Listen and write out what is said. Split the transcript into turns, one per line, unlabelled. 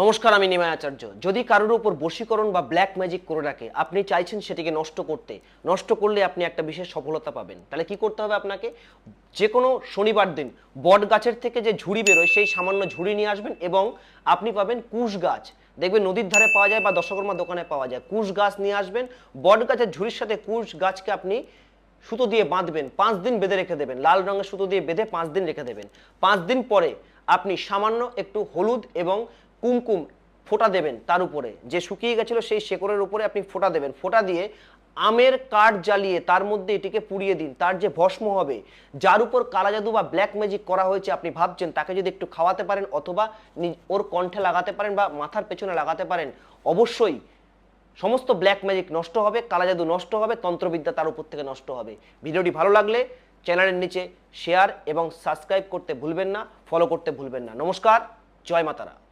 নমস্কার, আমি নিমায় আচার্য। যদি কারোর উপর বশীকরণ বা ব্ল্যাক ম্যাজিক করে রাখে, আপনি চাইছেন সেটিকে নষ্ট করতে, নষ্ট করলে আপনি একটা বিশেষ সফলতা পাবেন। তাহলে কি করতে হবে আপনাকে? যে কোনো শনিবার দিন বট গাছের থেকে যে ঝুড়ি বেরোয়, সেই সামান্য ঝুড়ি নিয়ে আসবেন এবং আপনি পাবেন কুশ গাছ। দেখবেন নদীর ধারে পাওয়া যায় বা দশকর্মা দোকানে পাওয়া যায়। কুশ গাছ নিয়ে আসবেন বট গাছের ঝুড়ির সাথে কুশ গাছকে আপনি সুতো দিয়ে বাঁধবেন, পাঁচ দিন বেঁধে রেখে দেবেন, লাল রঙের সুতো দিয়ে বেঁধে পাঁচ দিন রেখে দেবেন। পাঁচ দিন পরে আপনি সামান্য একটু হলুদ এবং কুমকুম ফোটা দেবেন তার উপরে। যে শুকিয়ে গেছিল সেই শেকড়ের উপরে আপনি ফোঁটা দেবেন। ফোঁটা দিয়ে আমের কাঠ জ্বালিয়ে তার মধ্যে এটিকে পুড়িয়ে দিন। তার যে ভস্ম হবে, যার উপর কালা জাদু বা ব্ল্যাক ম্যাজিক করা হয়েছে আপনি ভাবছেন, তাকে যদি একটু খাওয়াতে পারেন অথবা ওর কণ্ঠে লাগাতে পারেন বা মাথার পেছনে লাগাতে পারেন, অবশ্যই সমস্ত ব্ল্যাক ম্যাজিক নষ্ট হবে কালা জাদু নষ্ট হবে, তন্ত্রবিদ্যা তার উপর থেকে নষ্ট হবে। ভিডিওটি ভালো লাগলে চ্যানেলের নিচে শেয়ার এবং সাবস্ক্রাইব করতে ভুলবেন না ফলো করতে ভুলবেন না। নমস্কার, জয় মাতারা।